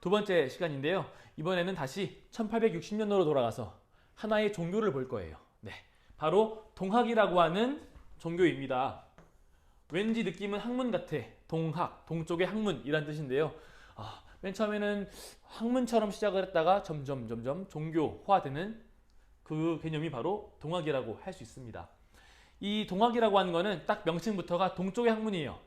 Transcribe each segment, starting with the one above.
두 번째 시간인데요. 이번에는 다시 1860년으로 돌아가서 하나의 종교를 볼 거예요. 네. 바로 동학이라고 하는 종교입니다. 왠지 느낌은 학문 같아. 동학, 동쪽의 학문이란 뜻인데요. 아, 맨 처음에는 학문처럼 시작을 했다가 점점 점점 종교화되는 그 개념이 바로 동학이라고 할 수 있습니다. 이 동학이라고 하는 거는 딱 명칭부터가 동쪽의 학문이에요.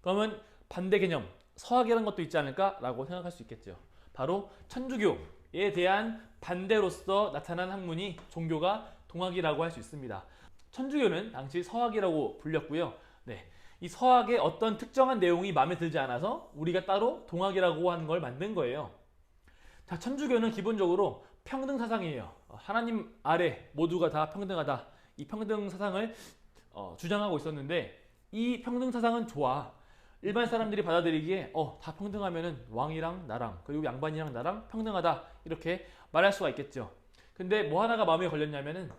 그러면 반대 개념, 서학이라는 것도 있지 않을까라고 생각할 수 있겠죠. 바로 천주교에 대한 반대로서 나타난 학문이 종교가 동학이라고 할 수 있습니다. 천주교는 당시 서학이라고 불렸고요. 네. 이 서학의 어떤 특정한 내용이 마음에 들지 않아서 우리가 따로 동학이라고 하는 걸 만든 거예요. 자, 천주교는 기본적으로 평등 사상이에요. 어, 하나님 아래 모두가 다 평등하다. 이 평등 사상을 어, 주장하고 있었는데 이 평등 사상은 좋아. 일반 사람들이 받아들이기에 어, 다 평등하면은 왕이랑 나랑 그리고 양반이랑 나랑 평등하다 이렇게 말할 수가 있겠죠. 근데 뭐 하나가 마음에 걸렸냐면은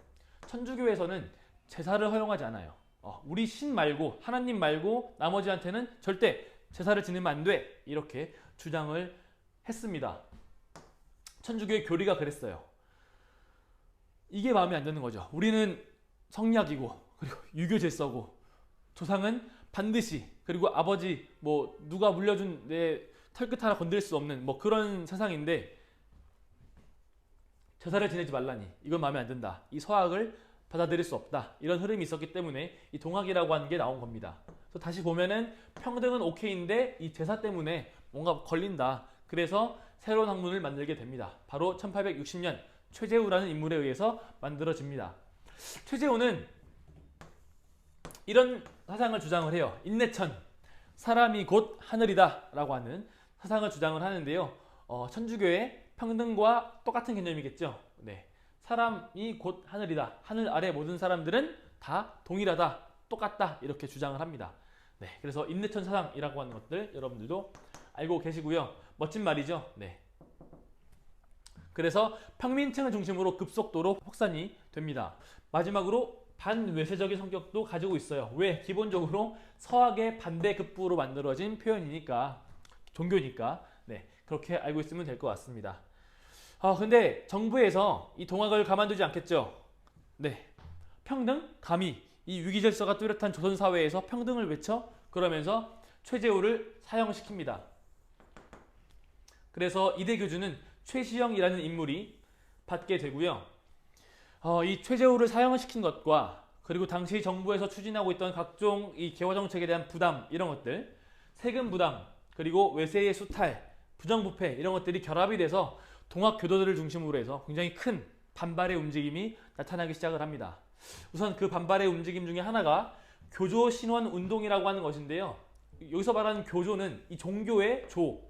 천주교에서는 제사를 허용하지 않아요. 어, 우리 신 말고 하나님 말고 나머지한테는 절대 제사를 지내면 안 돼. 이렇게 주장을 했습니다. 천주교의 교리가 그랬어요. 이게 마음에 안 드는 거죠. 우리는 성약이고 그리고 유교 질서고 조상은 반드시 그리고 아버지 뭐 누가 물려준 내 털끝 하나 건드릴 수 없는 뭐 그런 세상인데 제사를 지내지 말라니 이건 마음에 안 든다. 이 서학을 받아들일 수 없다. 이런 흐름이 있었기 때문에 이 동학이라고 하는 게 나온 겁니다. 그래서 다시 보면은 평등은 오케이인데 이 제사 때문에 뭔가 걸린다. 그래서 새로운 학문을 만들게 됩니다. 바로 1860년 최재우라는 인물에 의해서 만들어집니다. 최재우는 이런 사상을 주장을 해요. 인내천, 사람이 곧 하늘이다라고 하는 사상을 주장을 하는데요. 어, 천주교의 평등과 똑같은 개념이겠죠. 네. 사람이 곧 하늘이다. 하늘 아래 모든 사람들은 다 동일하다. 똑같다. 이렇게 주장을 합니다. 네. 그래서 인내천 사상이라고 하는 것들 여러분들도 알고 계시고요. 멋진 말이죠. 네. 그래서 평민층을 중심으로 급속도로 확산이 됩니다. 마지막으로 반외세적인 성격도 가지고 있어요. 왜? 기본적으로 서학의 반대급부로 만들어진 표현이니까 종교니까 네 그렇게 알고 있으면 될 것 같습니다. 아 근데 정부에서 이 동학을 가만두지 않겠죠. 네 평등, 감히 이 위기질서가 뚜렷한 조선 사회에서 평등을 외쳐 그러면서 최재우를 사형시킵니다. 그래서 이대 교주는 최시영이라는 인물이 받게 되고요. 어, 이 최재우를 사형을 시킨 것과 그리고 당시 정부에서 추진하고 있던 각종 이 개화 정책에 대한 부담 이런 것들, 세금 부담 그리고 외세의 수탈, 부정부패 이런 것들이 결합이 돼서 동학 교도들을 중심으로 해서 굉장히 큰 반발의 움직임이 나타나기 시작을 합니다. 우선 그 반발의 움직임 중에 하나가 교조 신원 운동이라고 하는 것인데요. 여기서 말하는 교조는 이 종교의 조,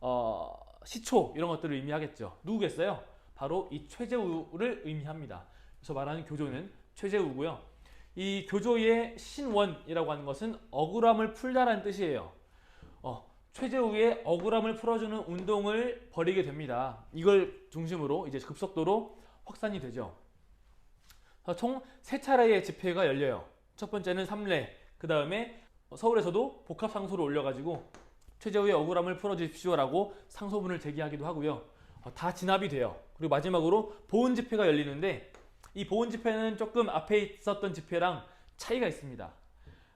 어, 시초 이런 것들을 의미하겠죠. 누구겠어요? 바로 이 최재우를 의미합니다. 그래서 말하는 교조는 최재우고요. 이 교조의 신원이라고 하는 것은 억울함을 풀다라는 뜻이에요. 어, 최재우의 억울함을 풀어주는 운동을 벌이게 됩니다. 이걸 중심으로 이제 급속도로 확산이 되죠. 총 세 차례의 집회가 열려요. 첫 번째는 삼례, 그 다음에 서울에서도 복합 상소를 올려가지고 최재우의 억울함을 풀어주십시오라고 상소문을 제기하기도 하고요. 어, 다 진압이 돼요. 그리고 마지막으로 보훈 집회가 열리는데 이 보훈 집회는 조금 앞에 있었던 집회랑 차이가 있습니다.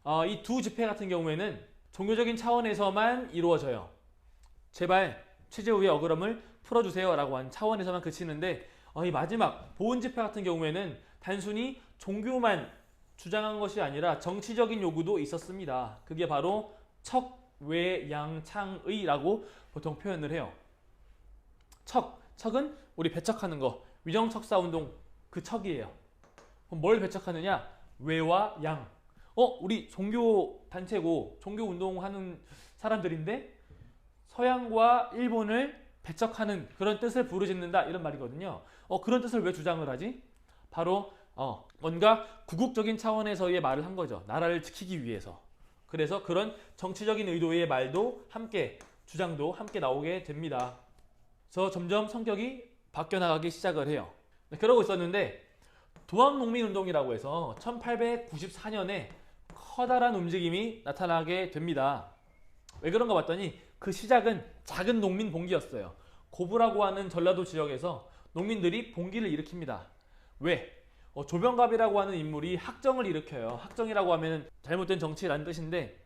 어, 이 두 집회 같은 경우에는 종교적인 차원에서만 이루어져요. 제발 최재우의 억울함을 풀어주세요 라고 한 차원에서만 그치는데 어, 이 마지막 보훈 집회 같은 경우에는 단순히 종교만 주장한 것이 아니라 정치적인 요구도 있었습니다. 그게 바로 척외양창의라고 보통 표현을 해요. 척, 척은 우리 배척하는 거, 위정척사 운동 그 척이에요. 그럼 뭘 배척하느냐? 외와 양. 어, 우리 종교 단체고 종교 운동하는 사람들인데 서양과 일본을 배척하는 그런 뜻을 부르짖는다 이런 말이거든요. 어, 그런 뜻을 왜 주장을 하지? 바로 어, 뭔가 구국적인 차원에서의 말을 한 거죠. 나라를 지키기 위해서. 그래서 그런 정치적인 의도의 말도 함께 주장도 함께 나오게 됩니다. 그래서 점점 성격이 바뀌어 나가기 시작을 해요. 네, 그러고 있었는데 도항농민 운동이라고 해서 1894년에 커다란 움직임이 나타나게 됩니다. 왜 그런가 봤더니 그 시작은 작은 농민 봉기였어요. 고부라고 하는 전라도 지역에서 농민들이 봉기를 일으킵니다. 왜? 어, 조병갑이라고 하는 인물이 학정을 일으켜요. 학정이라고 하면 잘못된 정치라는 뜻인데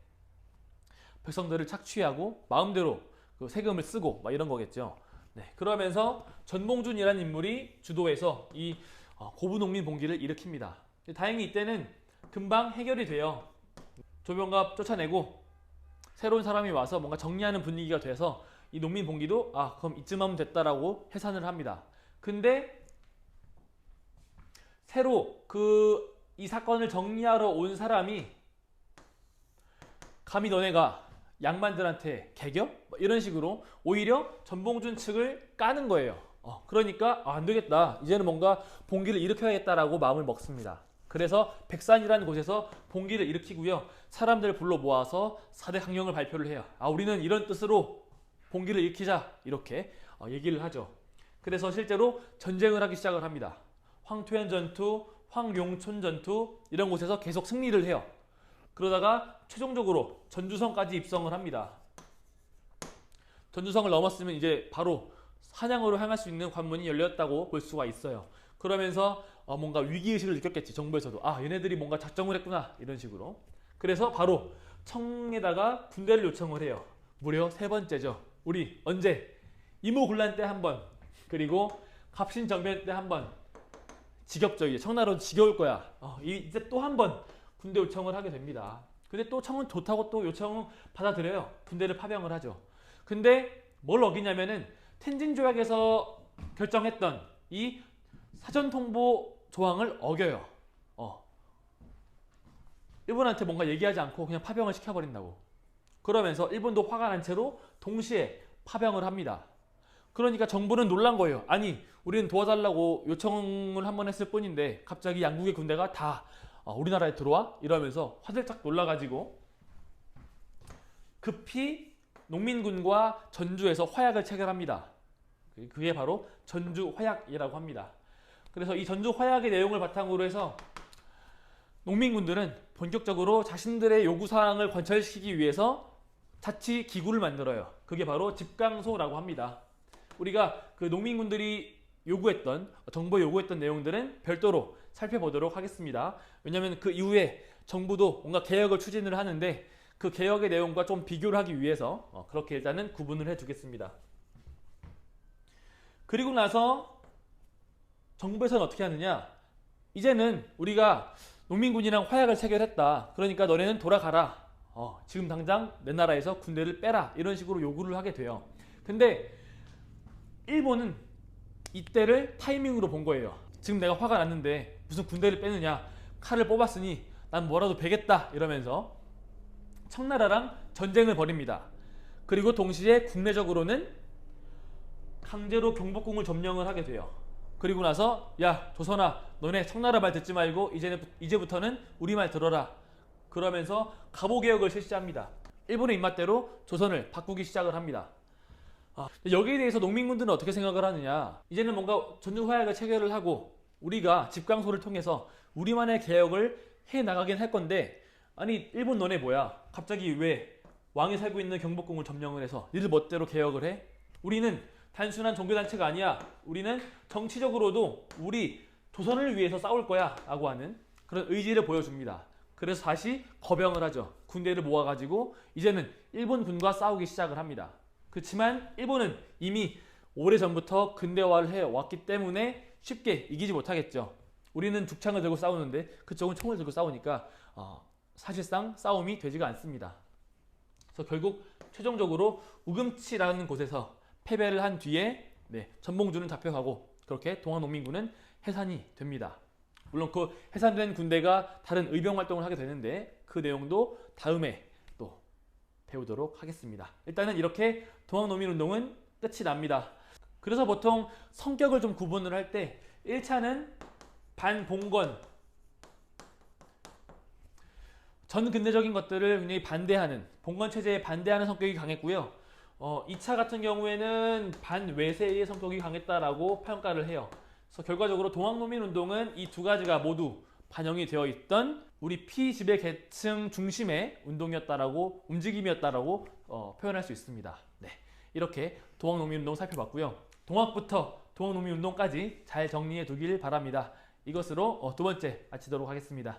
백성들을 착취하고 마음대로 그 세금을 쓰고 막 이런 거겠죠. 네, 그러면서 전봉준이라는 인물이 주도해서 이 어, 고부농민 봉기를 일으킵니다. 다행히 이때는 금방 해결이 돼요. 조병갑 쫓아내고 새로운 사람이 와서 뭔가 정리하는 분위기가 돼서 이 농민 봉기도 아 그럼 이쯤 하면 됐다라고 해산을 합니다. 근데 새로 그 이 사건을 정리하러 온 사람이 감히 너네가 양반들한테 개겨? 뭐 이런 식으로 오히려 전봉준 측을 까는 거예요. 어, 그러니까 아, 안 되겠다. 이제는 뭔가 봉기를 일으켜야겠다라고 마음을 먹습니다. 그래서 백산이라는 곳에서 봉기를 일으키고요. 사람들 불러 모아서 4대 강령을 발표를 해요. 아, 우리는 이런 뜻으로 봉기를 일으키자. 이렇게 어, 얘기를 하죠. 그래서 실제로 전쟁을 하기 시작을 합니다. 황토현 전투, 황용촌 전투 이런 곳에서 계속 승리를 해요. 그러다가 최종적으로 전주성까지 입성을 합니다. 전주성을 넘었으면 이제 바로 한양으로 향할 수 있는 관문이 열렸다고 볼 수가 있어요. 그러면서 어, 뭔가 위기의식을 느꼈겠지 정부에서도 아 얘네들이 뭔가 작정을 했구나 이런 식으로 그래서 바로 청에다가 군대를 요청을 해요. 무려 세 번째죠. 우리 언제 이모군란 때 한 번 그리고 갑신정변 때 한 번 지겹죠. 청나라도 지겨울 거야. 어, 이제 또 한 번 군대 요청을 하게 됩니다. 근데 또 청은 좋다고 또 요청을 받아들여요. 군대를 파병을 하죠. 근데 뭘 어기냐면은 텐진 조약에서 결정했던 이 사전 통보 조항을 어겨요. 어. 일본한테 뭔가 얘기하지 않고 그냥 파병을 시켜버린다고. 그러면서 일본도 화가 난 채로 동시에 파병을 합니다. 그러니까 정부는 놀란 거예요. 아니, 우리는 도와달라고 요청을 한 번 했을 뿐인데 갑자기 양국의 군대가 다 어, 우리나라에 들어와? 이러면서 화들짝 놀라가지고 급히 농민군과 전주에서 화약을 체결합니다. 그게 바로 전주 화약이라고 합니다. 그래서 이 전주 화약의 내용을 바탕으로 해서 농민군들은 본격적으로 자신들의 요구사항을 관철시키기 위해서 자치 기구를 만들어요. 그게 바로 집강소라고 합니다. 우리가 그 농민군들이 요구했던 정부 요구했던 내용들은 별도로 살펴보도록 하겠습니다. 왜냐하면 그 이후에 정부도 뭔가 개혁을 추진을 하는데 그 개혁의 내용과 좀 비교를 하기 위해서 어, 그렇게 일단은 구분을 해두겠습니다. 그리고 나서 정부에서는 어떻게 하느냐? 이제는 우리가 농민군이랑 화약을 체결했다. 그러니까 너네는 돌아가라. 어, 지금 당장 내 나라에서 군대를 빼라. 이런 식으로 요구를 하게 돼요. 근데 일본은 이때를 타이밍으로 본 거예요. 지금 내가 화가 났는데 무슨 군대를 빼느냐? 칼을 뽑았으니 난 뭐라도 베겠다. 이러면서 청나라랑 전쟁을 벌입니다. 그리고 동시에 국내적으로는 강제로 경복궁을 점령을 하게 돼요. 그리고 나서 야 조선아 너네 청나라 말 듣지 말고 이제는 이제부터는 우리 말 들어라. 그러면서 갑오 개혁을 실시합니다. 일본의 입맛대로 조선을 바꾸기 시작을 합니다. 아, 여기에 대해서 농민군들은 어떻게 생각을 하느냐? 이제는 뭔가 전주 화약을 체결을 하고 우리가 집강소를 통해서 우리만의 개혁을 해 나가긴 할 건데 아니 일본 너네 뭐야? 갑자기 왜 왕이 살고 있는 경복궁을 점령을 해서 니들 멋대로 개혁을 해? 우리는 단순한 종교단체가 아니야. 우리는 정치적으로도 우리 조선을 위해서 싸울 거야. 라고 하는 그런 의지를 보여줍니다. 그래서 다시 거병을 하죠. 군대를 모아가지고 이제는 일본 군과 싸우기 시작을 합니다. 그렇지만 일본은 이미 오래전부터 근대화를 해왔기 때문에 쉽게 이기지 못하겠죠. 우리는 죽창을 들고 싸우는데 그쪽은 총을 들고 싸우니까 어, 사실상 싸움이 되지가 않습니다. 그래서 결국 최종적으로 우금치라는 곳에서 패배를 한 뒤에 네, 전봉주는 잡혀가고 그렇게 동학농민군은 해산이 됩니다. 물론 그 해산된 군대가 다른 의병 활동을 하게 되는데 그 내용도 다음에 또 배우도록 하겠습니다. 일단은 이렇게 동학농민운동은 끝이 납니다. 그래서 보통 성격을 좀 구분을 할 때 1차는 반봉건 전 근대적인 것들을 굉장히 반대하는 봉건 체제에 반대하는 성격이 강했고요. 어, 2차 같은 경우에는 반외세의 성격이 강했다라고 평가를 해요. 그래서 결과적으로 동학농민 운동은 이 두 가지가 모두 반영이 되어 있던 우리 피지배 계층 중심의 운동이었다라고 움직임이었다라고 어, 표현할 수 있습니다. 네, 이렇게 동학농민운동 살펴봤고요. 동학부터 동학농민운동까지 잘 정리해 두길 바랍니다. 이것으로 어, 두 번째 마치도록 하겠습니다.